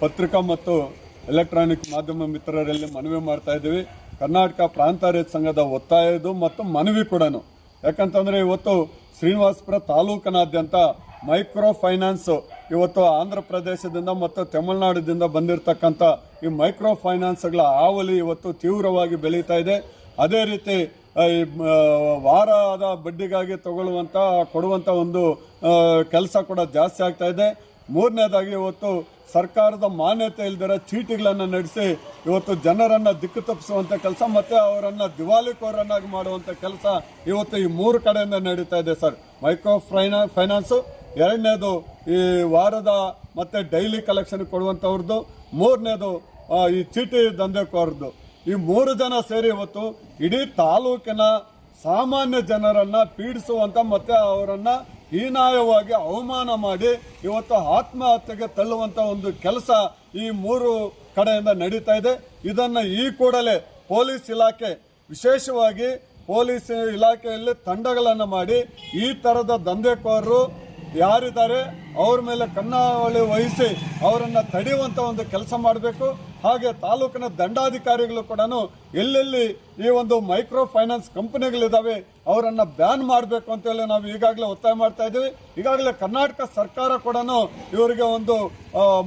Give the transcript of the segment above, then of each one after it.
ಪತ್ರಿಕಾ ಮತ್ತು ಎಲೆಕ್ಟ್ರಾನಿಕ್ ಮಾಧ್ಯಮ ಮಿತ್ರರಲ್ಲಿ ಮನವಿ ಮಾಡ್ತಾ ಇದ್ದೀವಿ. ಕರ್ನಾಟಕ ಪ್ರಾಂತ ರೈತ ಸಂಘದ ಒತ್ತಾಯದು ಮತ್ತು ಮನವಿ ಕೂಡ ಯಾಕಂತಂದ್ರೆ ಇವತ್ತು ಶ್ರೀನಿವಾಸಪುರ ತಾಲೂಕಿನಾದ್ಯಂತ ಮೈಕ್ರೋ ಫೈನಾನ್ಸ್, ಇವತ್ತು ಆಂಧ್ರ ಪ್ರದೇಶದಿಂದ ಮತ್ತು ತಮಿಳುನಾಡಿನಿಂದ ಬಂದಿರತಕ್ಕಂಥ ಈ ಮೈಕ್ರೋ ಫೈನಾನ್ಸ್ಗಳ ಹಾವಳಿ ಇವತ್ತು ತೀವ್ರವಾಗಿ ಬೆಳೀತಾ ಇದೆ. ಅದೇ ರೀತಿ ಈ ವಾರದ ಬಡ್ಡಿಗಾಗಿ ತಗೊಳ್ಳುವಂಥ ಕೊಡುವಂಥ ಒಂದು ಕೆಲಸ ಕೂಡ ಜಾಸ್ತಿ ಆಗ್ತಾ ಇದೆ. ಮೂರನೇದಾಗಿ ಇವತ್ತು ಸರ್ಕಾರದ ಮಾನ್ಯತೆ ಇಲ್ದಿರೋ ಚೀಟಿಗಳನ್ನು ನಡೆಸಿ ಇವತ್ತು ಜನರನ್ನು ದಿಕ್ಕು ತಪ್ಪಿಸುವಂಥ ಕೆಲಸ ಮತ್ತು ಅವರನ್ನು ದಿವಾಲಿಕೋರನ್ನಾಗಿ ಮಾಡುವಂಥ ಕೆಲಸ ಇವತ್ತು ಈ ಮೂರು ಕಡೆಯಿಂದ ನಡೀತಾ ಇದೆ ಸರ್. ಮೈಕ್ರೋ ಫೈನಾ, ಫೈನಾನ್ಸು, ಎರಡನೇದು ಈ ವಾರದ ಮತ್ತು ಡೈಲಿ ಕಲೆಕ್ಷನ್ ಕೊಡುವಂಥವ್ರದ್ದು ಮೂರನೇದು ಈ ಚೀಟಿ ದಂಧೆಕೋರದ್ದು. ಈ ಮೂರು ಜನ ಸೇರಿ ಇವತ್ತು ಇಡೀ ತಾಲೂಕಿನ ಸಾಮಾನ್ಯ ಜನರನ್ನ ಪೀಡಿಸುವಂತ ಮತ್ತೆ ಅವರನ್ನ ಹೀನಾಯವಾಗಿ ಅವಮಾನ ಮಾಡಿ ಇವತ್ತು ಆತ್ಮಹತ್ಯೆಗೆ ತಳ್ಳುವಂತ ಒಂದು ಕೆಲಸ ಈ ಮೂರು ಕಡೆಯಿಂದ ನಡೀತಾ ಇದೆ. ಇದನ್ನ ಈ ಕೂಡಲೇ ಪೊಲೀಸ್ ಇಲಾಖೆ ವಿಶೇಷವಾಗಿ ಪೊಲೀಸ್ ಇಲಾಖೆಯಲ್ಲಿ ತಂಡಗಳನ್ನು ಮಾಡಿ ಈ ತರದ ದಂಧೆಕೋರರು ಯಾರಿದ್ದಾರೆ, ಅವ್ರ ಮೇಲೆ ಕಣ್ಣಾವಳಿ ವಹಿಸಿ ಅವರನ್ನ ತಡೆಯುವಂತ ಒಂದು ಕೆಲಸ ಮಾಡಬೇಕು. ಹಾಗೆ ತಾಲೂಕಿನ ದಂಡಾಧಿಕಾರಿಗಳು ಕೂಡ ಎಲ್ಲೆಲ್ಲಿ ಈ ಒಂದು ಮೈಕ್ರೋ ಫೈನಾನ್ಸ್ ಕಂಪನಿಗಳಿದಾವೆ, ಅವರನ್ನ ಬ್ಯಾನ್ ಮಾಡಬೇಕು ಅಂತೇಳಿ ನಾವು ಈಗಾಗಲೇ ಒತ್ತಾಯ ಮಾಡ್ತಾ ಇದ್ದೀವಿ. ಈಗಾಗಲೇ ಕರ್ನಾಟಕ ಸರ್ಕಾರ ಕೂಡ ಇವರಿಗೆ ಒಂದು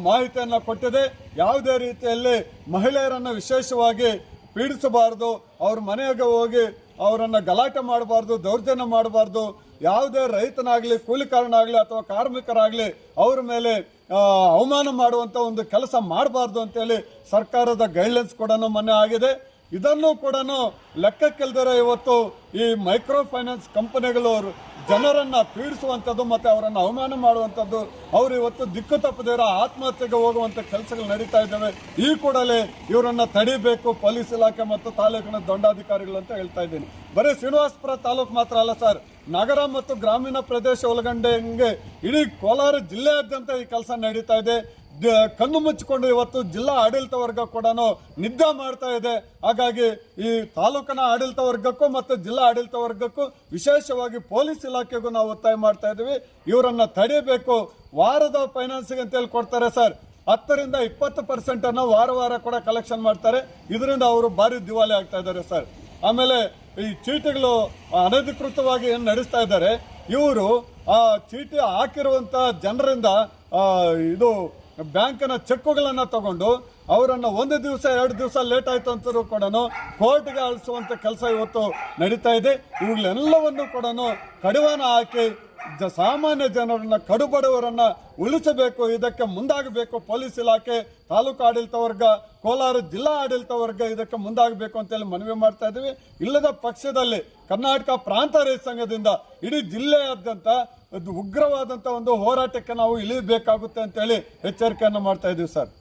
ಮಾಹಿತಿಯನ್ನ ಕೊಟ್ಟಿದೆ. ಯಾವುದೇ ರೀತಿಯಲ್ಲಿ ಮಹಿಳೆಯರನ್ನ ವಿಶೇಷವಾಗಿ ಪೀಡಿಸಬಾರದು, ಅವ್ರ ಮನೆಗೆ ಹೋಗಿ ಅವರನ್ನ ಗಲಾಟೆ ಮಾಡಬಾರ್ದು, ದೌರ್ಜನ್ಯ ಮಾಡಬಾರ್ದು, ಯಾವುದೇ ರೈತನಾಗಲಿ, ಕೂಲಿಕಾರನಾಗಲಿ ಅಥವಾ ಕಾರ್ಮಿಕರಾಗಲಿ ಅವ್ರ ಮೇಲೆ ಅವಮಾನ ಮಾಡುವಂಥ ಒಂದು ಕೆಲಸ ಮಾಡಬಾರ್ದು ಅಂತೇಳಿ ಸರ್ಕಾರದ ಗೈಡ್ಲೈನ್ಸ್ ಕೂಡ ಮೊನ್ನೆ ಆಗಿದೆ. ಇದನ್ನು ಕೂಡ ಲೆಕ್ಕಕ್ಕಿಲ್ದರೆ ಇವತ್ತು ಈ ಮೈಕ್ರೋ ಫೈನಾನ್ಸ್ ಕಂಪನಿಗಳು ಜನರನ್ನು ಪೀಡಿಸುವಂಥದ್ದು ಮತ್ತೆ ಅವರನ್ನು ಅವಮಾನ ಮಾಡುವಂಥದ್ದು, ಅವರು ಇವತ್ತು ದಿಕ್ಕು ತಪ್ಪದಿರೋ ಆತ್ಮಹತ್ಯೆಗೆ ಹೋಗುವಂತ ಕೆಲಸಗಳು ನಡೀತಾ ಇದ್ದಾವೆ. ಈ ಕೂಡಲೇ ಇವರನ್ನ ತಡಿಬೇಕು ಪೊಲೀಸ್ ಇಲಾಖೆ ಮತ್ತು ತಾಲೂಕಿನ ದಂಡಾಧಿಕಾರಿಗಳು ಅಂತ ಹೇಳ್ತಾ ಇದ್ದೀನಿ. ಬರೀ ಶ್ರೀನಿವಾಸಪುರ ತಾಲೂಕು ಮಾತ್ರ ಅಲ್ಲ ಸರ್ ನಗರ ಮತ್ತು ಗ್ರಾಮೀಣ ಪ್ರದೇಶ ಒಳಗೊಂಡಂಗೆ ಇಡೀ ಕೋಲಾರ ಜಿಲ್ಲೆಯಾದ್ಯಂತ ಈ ಕೆಲಸ ನಡೀತಾ ಇದೆ. ಕಣ್ಣು ಮುಚ್ಚಿಕೊಂಡು ಇವತ್ತು ಜಿಲ್ಲಾ ಆಡಳಿತ ವರ್ಗ ಕೂಡ ನಿದ್ದೆ ಮಾಡ್ತಾ ಇದೆ. ಹಾಗಾಗಿ ಈ ತಾಲೂಕಿನ ಆಡಳಿತ ವರ್ಗಕ್ಕೂ ಮತ್ತು ಜಿಲ್ಲಾ ಆಡಳಿತ ವರ್ಗಕ್ಕೂ ವಿಶೇಷವಾಗಿ ಪೊಲೀಸ್ ಇಲಾಖೆಗೂ ನಾವು ಒತ್ತಾಯ ಮಾಡ್ತಾ ಇದ್ದೀವಿ. ಇವರನ್ನ ತಡೆಯಬೇಕು ವಾರದ ಫೈನಾನ್ಸಿಗೆ ಅಂತೇಳಿ ಕೊಡ್ತಾರೆ ಸರ್. ಹತ್ತರಿಂದ ಇಪ್ಪತ್ತು ಪರ್ಸೆಂಟನ್ನು ವಾರ ವಾರ ಕೂಡ ಕಲೆಕ್ಷನ್ ಮಾಡ್ತಾರೆ. ಇದರಿಂದ ಅವರು ಭಾರಿ ದಿವಾಳಿ ಆಗ್ತಾ ಇದ್ದಾರೆ ಸರ್. ಆಮೇಲೆ ಈ ಚೀಟಿಗಳು ಅನಧಿಕೃತವಾಗಿ ಏನು ನಡೆಸ್ತಾ ಇದ್ದಾರೆ ಇವರು ಆ ಚೀಟಿ ಹಾಕಿರುವಂಥ ಜನರಿಂದ ಇದು ಬ್ಯಾಂಕಿನ ಚೆಕ್ಗಳನ್ನ ತಗೊಂಡು ಅವರನ್ನ ಒಂದು ದಿವಸ, ಎರಡು ದಿವಸ ಲೇಟ್ ಆಯ್ತು ಅಂತರೂ ಕೂಡ ಕೋರ್ಟ್ಗೆ ಅಳಿಸುವಂಥ ಕೆಲಸ ಇವತ್ತು ನಡೀತಾ ಇದೆ. ಇವುಗಳೆಲ್ಲವನ್ನು ಕೂಡ ಕಡಿವಾಣ ಹಾಕಿ ಜ- ಸಾಮಾನ್ಯ ಜನರನ್ನ, ಕಡುಬಡವರನ್ನ ಉಳಿಸಬೇಕು. ಇದಕ್ಕೆ ಮುಂದಾಗಬೇಕು. ಪೊಲೀಸ್ ಇಲಾಖೆ, ತಾಲೂಕು ಆಡಳಿತ ವರ್ಗ, ಕೋಲಾರ ಜಿಲ್ಲಾ ಆಡಳಿತ ವರ್ಗ ಇದಕ್ಕೆ ಮುಂದಾಗಬೇಕು ಅಂತೇಳಿ ಮನವಿ ಮಾಡ್ತಾ ಇದ್ದೀವಿ. ಇಲ್ಲದ ಪಕ್ಷದಲ್ಲಿ ಕರ್ನಾಟಕ ಪ್ರಾಂತ ರೈತ ಸಂಘದಿಂದ ಇಡೀ ಜಿಲ್ಲೆಯಾದ್ಯಂತ ಒಂದು ಉಗ್ರವಾದಂಥ ಒಂದು ಹೋರಾಟಕ್ಕೆ ನಾವು ಇಳಿಬೇಕಾಗುತ್ತೆ ಅಂತೇಳಿ ಎಚ್ಚರಿಕೆಯನ್ನು ಮಾಡ್ತಾ ಇದ್ದೀವಿ ಸರ್.